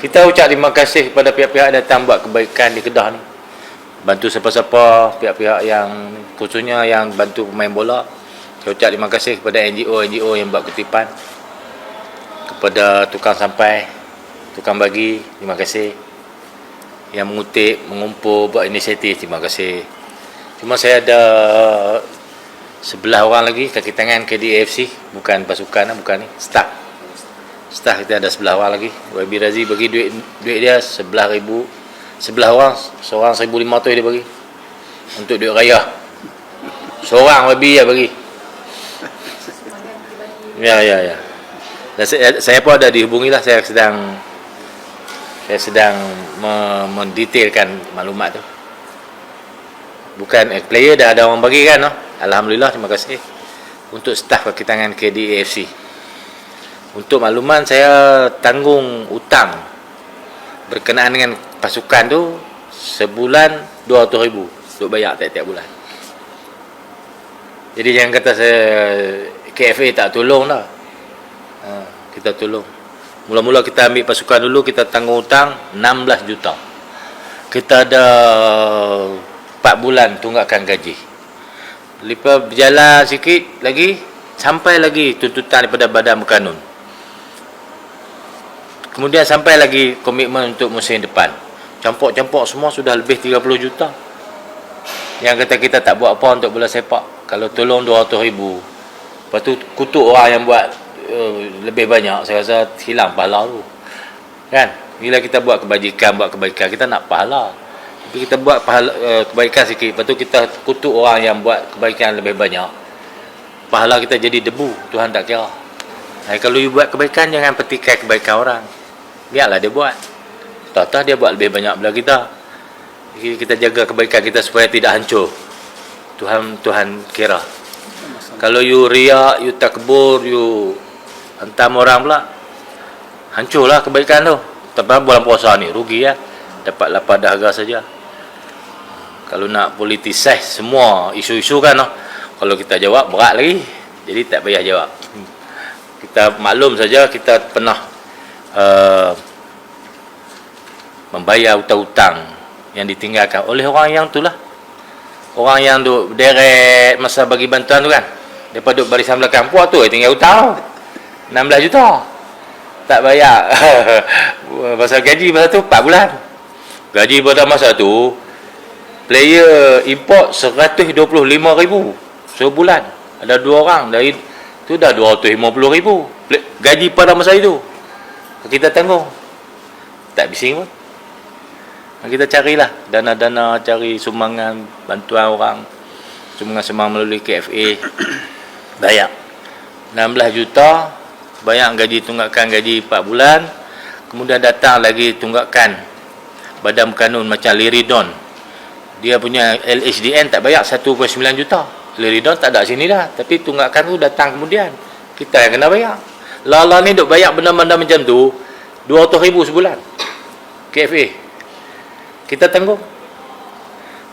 Kita ucap terima kasih kepada pihak-pihak yang datang buat kebaikan di Kedah ni. Bantu siapa-siapa, pihak-pihak yang khususnya yang bantu pemain bola. Saya ucap terima kasih kepada NGO-NGO yang buat kutipan. Kepada tukang sampai, tukang bagi, terima kasih. Yang mengutip, mengumpul, buat inisiatif, terima kasih. Cuma saya ada sebelah orang lagi kaki tangan KDAFC, bukan pasukan, bukan ni, staff. Staff kita ada sebelah orang lagi. YB Razi bagi duit duit dia sebelah ribu. Sebelah orang, seorang seribu lima ratus dia bagi. Untuk duit raya. Seorang YB dia bagi. Ya, ya, ya. Dan saya, saya pun ada dihubungi lah. Saya sedang saya sedang me- mendetailkan maklumat tu. Bukan eh, player dah ada orang bagi kan? No? Alhamdulillah, terima kasih. Untuk staf kaki tangan KDAFC. Untuk makluman saya tanggung hutang berkenaan dengan pasukan tu sebulan 200 ribu untuk bayar tiap-tiap bulan. Jadi jangan kata saya KFA tak tolong lah. Ha, kita tolong. Mula-mula kita ambil pasukan dulu kita tanggung hutang 16 juta. Kita ada 4 bulan tunggakan gaji. Lepas berjalan sikit lagi sampai lagi tuntutan daripada badan berkanun. Kemudian sampai lagi komitmen untuk musim depan. Campur-campur semua sudah lebih 30 juta. Yang kata kita tak buat apa untuk bola sepak. Kalau tolong 200 ribu. Lepas tu kutuk orang yang buat uh, lebih banyak. Saya rasa hilang pahala tu. Kan? Bila kita buat kebajikan, buat kebaikan, kita nak pahala. Tapi kita buat pahala, uh, kebaikan sikit. Lepas tu kita kutuk orang yang buat kebaikan lebih banyak. Pahala kita jadi debu. Tuhan tak kira. Nah, kalau you buat kebaikan, jangan petikai kebaikan orang biarlah dia buat. Tak dia buat lebih banyak daripada kita. Jadi kita jaga kebaikan kita supaya tidak hancur. Tuhan Tuhan kira. Kalau you riak you takbur you hentam orang pula hancurlah kebaikan tu. Tapi bulan puasa ni rugi ya. Dapat lapar dahaga saja. Kalau nak politisize semua isu-isu kan no? kalau kita jawab berat lagi. Jadi tak payah jawab. Kita maklum saja kita pernah uh, membayar hutang-hutang yang ditinggalkan oleh orang yang itulah. Orang yang duk deret masa bagi bantuan tu kan. Daripada duk barisan belakang puak tu tinggal hutang. 16 juta. Tak bayar. Pasal gaji masa tu 4 bulan. Gaji pada masa tu player import 125 ribu sebulan. Ada dua orang dari tu dah 250 ribu. Gaji pada masa itu. Kita tanggung. Tak bising pun kita carilah dana-dana cari sumbangan bantuan orang. Sumbangan-sumbangan melalui KFA bayar. 16 juta bayar gaji tunggakan gaji 4 bulan. Kemudian datang lagi tunggakan badan kanun macam Liridon dia punya LHDN tak bayar 1.9 juta. Liridon tak ada sini dah tapi tunggakan tu datang kemudian. Kita yang kena bayar. Lala ni duk bayar benda-benda macam tu 200 ribu sebulan. KFA kita tanggung.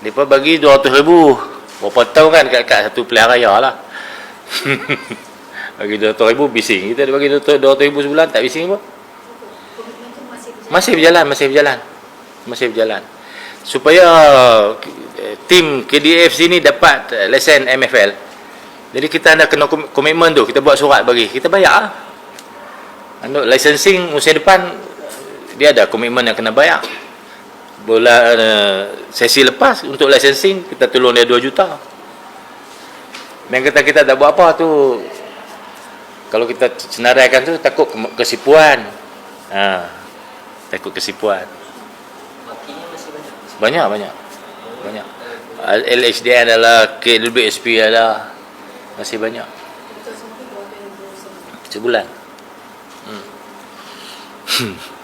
Mereka bagi 200 ribu. Berapa tahun kan kat, satu pilihan raya lah. Bagi 200 ribu bising. Kita bagi 200 ribu sebulan tak bising apa? Masih berjalan masih berjalan. Masih berjalan. Supaya tim KDFC ni dapat lesen MFL jadi kita nak kena komitmen tu. Kita buat surat bagi. Kita bayar lah. Untuk licensing musim depan dia ada komitmen yang kena bayar bulan uh, sesi lepas untuk licensing kita tolong dia 2 juta. Yang kata kita tak buat apa tu. Kalau kita senaraikan tu takut kesipuan. Ha, takut kesipuan. Banyak? Banyak banyak. LHDN adalah KWSP adalah masih banyak. Sebulan. Hmm.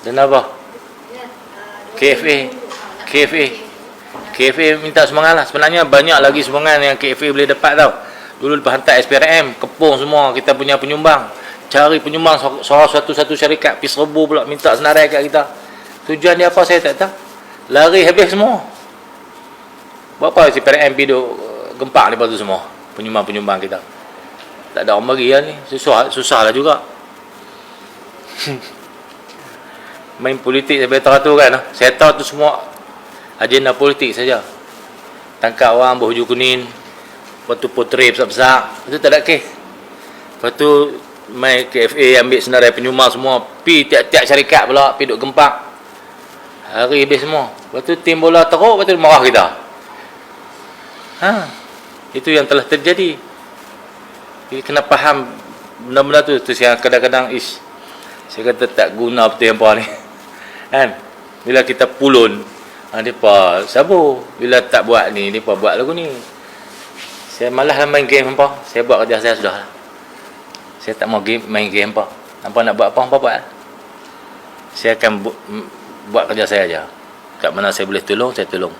Dan apa? KFA. KFA. KFA minta sumbangan lah. Sebenarnya banyak lagi sumbangan yang KFA boleh dapat tau. Dulu lepas hantar SPRM, kepung semua kita punya penyumbang. Cari penyumbang salah satu-satu syarikat, pis rebu pula minta senarai kat kita. Tujuan dia apa saya tak tahu. Lari habis semua. Berapa SPRM pergi duk gempak lepas tu semua. Penyumbang-penyumbang kita. Tak ada orang bagi lah ni. Susah, susah lah juga. Main politik sampai teratur kan. Saya tahu tu semua agenda politik saja. Tangkap orang berhujung kuning. Lepas tu potret besar-besar. Lepas tu tak ada kes. Lepas tu main KFA ambil senarai penyumar semua. Pi tiap-tiap syarikat pula. Pi duk gempak. Hari habis semua. Lepas tu tim bola teruk. Lepas tu marah kita. Ha. Itu yang telah terjadi. Kita kena faham benda-benda tu. Terus yang kadang-kadang ish. Saya kata tak guna betul yang ni. Kan? Bila kita pulun. Ha, mereka sabar. Bila tak buat ni, mereka buat lagu ni. Saya malas lah main game hampa. Saya buat kerja saya sudah lah. Saya tak mau game, main game hampa. Hampa nak buat apa, hampa buat lah. Saya akan bu- buat kerja saya aja. Kat mana saya boleh tolong, saya tolong.